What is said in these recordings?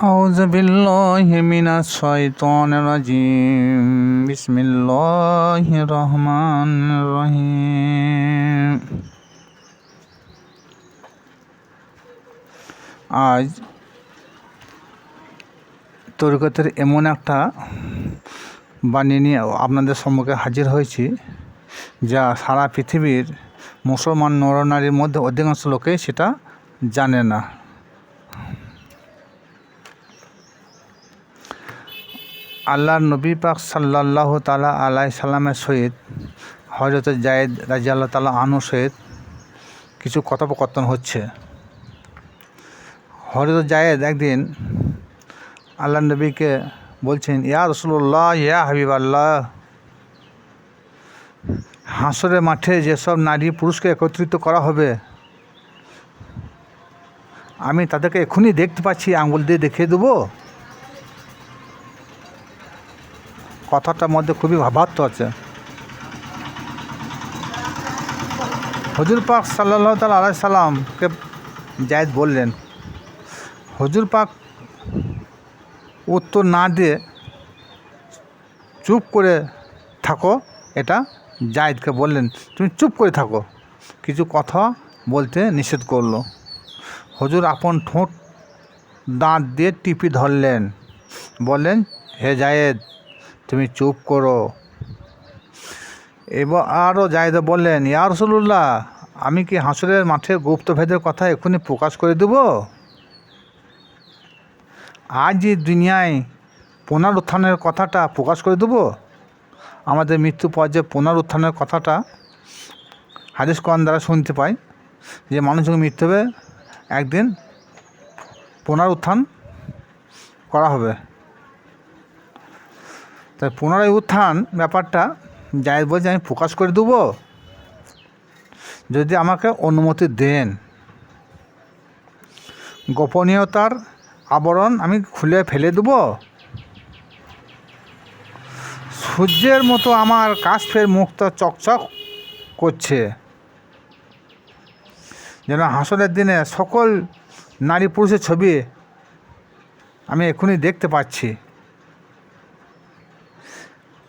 أعوذ بالله من الشيطان الرجيم بسم الله الرحمن الرحيم আজ তরিকতের এমন একটা বাণী নিয়ে আপনাদের সম্মুখে হাজির হয়েছি যা সারা পৃথিবীর মুসলমান নরনারীর মধ্যে অধিকাংশ লোকেই সেটা জানে না আল্লাহর নবী পাক সাল্লাহ তালা আলাই সাল্লামের সহিত হজরত জায়েদ রাজি আল্লাহ তালা আনু সহিত কিছু কথোপকথন হচ্ছে। হজরত জায়েদ একদিন আল্লাহ নবীকে বলছেন, ইয়া রসুল্লাহ ইয়া হাবিব আল্লাহ হাসরের মাঠে যেসব নারী পুরুষকে একত্রিত করা হবে, আমি তাদেরকে এখনই দেখতে পাচ্ছি, আঙুল দিয়ে দেখিয়ে দেবো? কথাটার মধ্যে খুবই ভাবার্থ আছে। হজুর পাক সাল্লাহ তাল আলাই সাল্লামকে জায়দ বললেন, হজুর পাক উত্তর না দিয়ে চুপ করে থাকো, এটা জায়দকে বললেন। তুমি চুপ করে থাকো। কিছু কথা বলতে নিষেধ করল। হজুর আপন ঠোঁট দাঁত দিয়ে টিপি ধরলেন, বললেন, হে জায়েদ তুমি চুপ করো। এবার আরও জায়দা বললেন, ইয়া রসুল্লাহ আমি কি হাসরের মাঠে গুপ্তভেদের কথা এক্ষুনি প্রকাশ করে দেব? আজ যে দুনিয়ায় পুনরুত্থানের কথাটা প্রকাশ করে দেব? আমাদের মৃত্যু পর যে পুনরুত্থানের কথাটা হাদিস কোরআন দ্বারা শুনতে পাই, যে মানুষ যখন মৃত্যু হবে, একদিন পুনরুত্থান করা হবে। তাই পুনরায় উত্থান ব্যাপারটা, যাই বলছে আমি প্রকাশ করে দেবো। যদি আমাকে অনুমতি দেন। গোপনীয়তার আবরণ আমি খুলে ফেলে দেব। সূর্যের মতো আমার কাশফের মুখটা চকচক করছে। যেন হাসনের দিনে সকল নারী পুরুষের ছবি আমি এখনই দেখতে পাচ্ছি।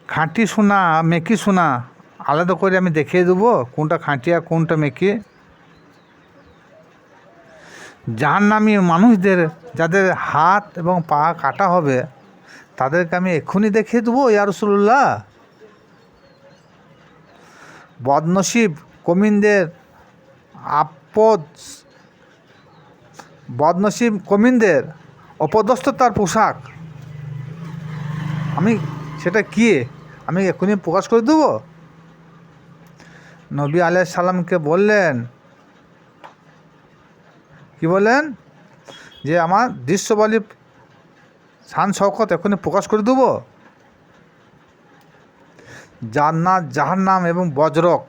খাঁটি সোনা, মেকি সোনা, আলাদা করে আমি দেখিয়ে দেবো কোনটা খাঁটি আর কোনটা মেকি। যার নামি মানুষদের, যাদের হাত এবং পা কাটা হবে, তাদেরকে আমি এক্ষুনি দেখিয়ে দেবো ইয়ারসুল্লাহ বদনসিব কমিনদের আপদ, বদনসিব কমিনদের অপদস্থতার পোশাক। আমি সেটা কী? আমি এক্ষুনি প্রকাশ করে দেবো? নবী আলাই সাল্লামকে বললেন, কি বললেন? যে আমার দৃশ্যবলী শান শওকত এখনই প্রকাশ করে দেবো? জান্নাত, জাহান্নাম এবং বজ্রক।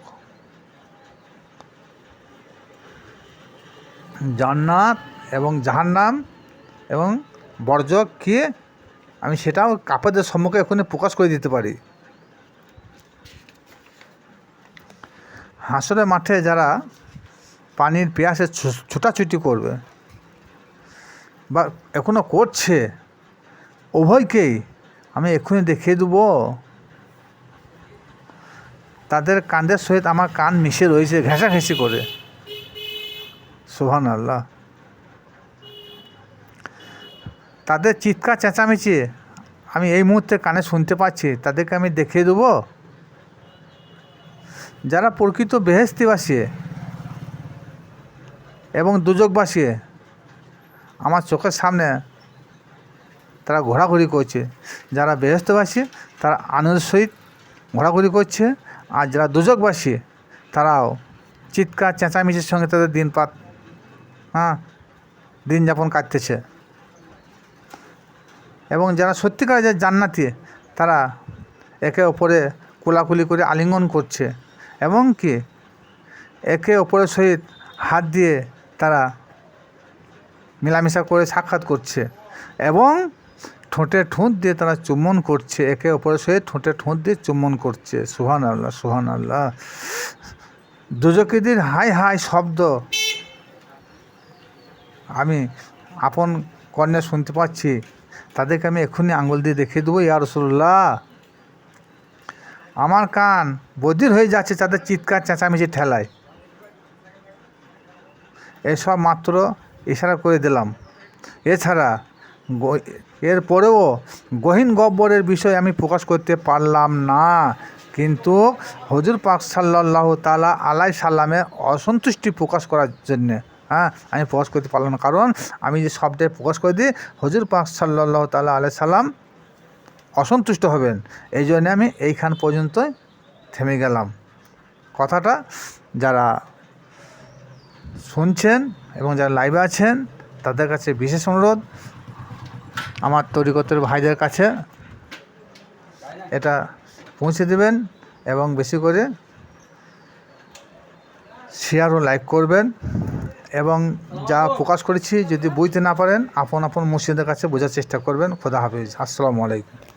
জান্নাত এবং জাহান্নাম এবং বর্জক কি? আমি সেটাও কাপড়দের সম্মুখে এখনই প্রকাশ করে দিতে পারি। হাসরের মাঠে যারা পানির পেয়াসে ছুটাছুটি করবে বা এখনও করছে, উভয়কেই আমি এক্ষুনি দেখিয়ে দেব। তাদের কাঁধের সহিত আমার কান মিশে রয়েছে ঘেঁষাঘেঁষি করে। সোহান আল্লাহ তাদের চিৎকার চেঁচামেচি, আমি এই মুহূর্তে কানে শুনতে পাচ্ছি, তাদেরকে আমি দেখিয়ে দেবো। যারা প্রকৃত বেহেস্তিবাসী এবং দুযোগবাসী আমার চোখের সামনে তারা ঘোরাঘুরি করছে। যারা বেহেস্তবাসী তারা আনন্দের সহিত ঘোরাঘুরি করছে। আর যারা দুযোগবাসী তারাও চিৎকার, চেঁচামেচির সঙ্গে তাদের দিনপাত হ্যাঁ দিন যাপন কাটতেছে। এবং যারা সত্যিকার যে জান্নাতি, তারা একে অপরে কোলাকুলি করে আলিঙ্গন করছে। এবং কি? একে অপরের সহিত হাত দিয়ে তারা মেলামেশা করে সাক্ষাৎ করছে এবং ঠোঁটে ঠোঁট দিয়ে তারা চুম্বন করছে। একে অপরের সহিত ঠোঁটে ঠোঁট দিয়ে চুম্বন করছে। সুহান আল্লাহ সুহান আল্লাহ দুজকিদির হাই হাই শব্দ আমি আপন কর্ণে শুনতে পাচ্ছি। তাদেরকে আমি এক্ষুনি আঙুল দিয়ে দেখিয়ে দেবো, ইয়া রসুল্লাহ আমার কান বদির হয়ে যাচ্ছে, তাদের চিৎকার চেঁচামেচি ঠেলায়। এসব মাত্র ইশারা করে দিলাম। এছাড়া এরপরেও গহীন গব্বরের বিষয় আমি প্রকাশ করতে পারলাম না। কিন্তু হজুর পাক সাল্লাহ তালা আলাই সাল্লামের অসন্তুষ্টি প্রকাশ করার জন্যে হ্যাঁ আমি প্রকাশ করতে পারলাম না। কারণ আমি যে সবটাই প্রকাশ করে দিই, হজুর পাক সাল্লাহ তালা আলাই সাল্লাম অসন্তুষ্ট হবেন। এই জন্য আমি এইখান পর্যন্তই থেমে গেলাম। কথাটা যারা শুনছেন এবং যারা লাইভে আছেন, তাদের কাছে বিশেষ অনুরোধ, আমার তরিকতের ভাইদের কাছে এটা পৌঁছে দেবেন এবং বেশি করে শেয়ার ও লাইক করবেন। এবং যা প্রকাশ করেছি, যদি বুঝতে না পারেন, আপন আপন মসজিদের কাছে বোঝার চেষ্টা করবেন। খোদা হাফিজ। আসসালামু আলাইকুম।